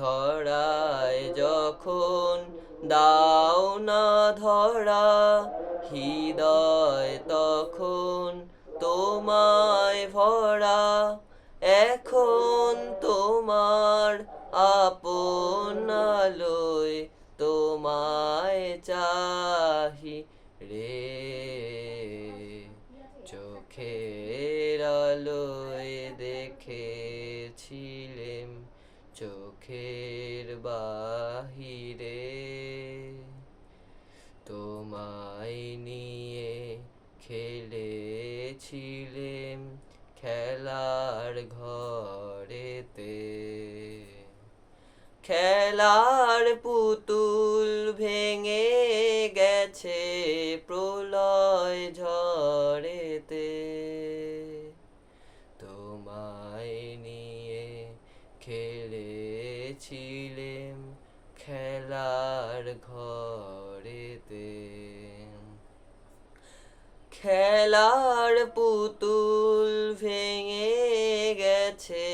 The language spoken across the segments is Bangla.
ধরায় যখন দাও না ধরা, হৃদয় তখন তোমায় ভরা। এখন তোমার আপন আলোয় তোমায় চাহি রে। চোখের আলোয় দেখেছিলেম চোখের বাহিরে তোমায় নিয়ে খেলেছিলেম খেলার ঘরেতে। খেলার পুতুল ভেঙে গেছে প্রলয় ঝড়েতে। তোমায় নিয়ে খেলেছিলেম খেলার ঘরেতে। খেলার পুতুল ভেঙে গেছে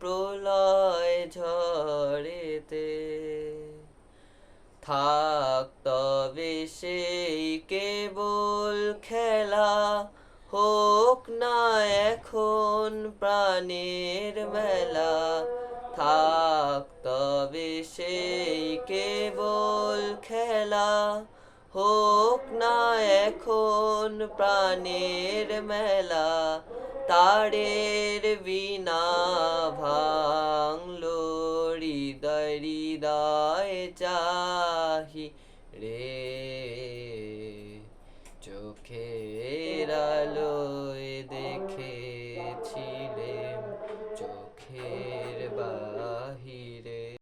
প্রলয় ঝড়েতে। থাক তবে সেই কেবল খেলা হোক না এখন প্রাণের মেলা। থাক, তবে সেই কেবল খেলা হোক না এখন প্রাণের মেলা। তারের বিনা ভাঙলো হৃদয় হৃদয় চাহি রে।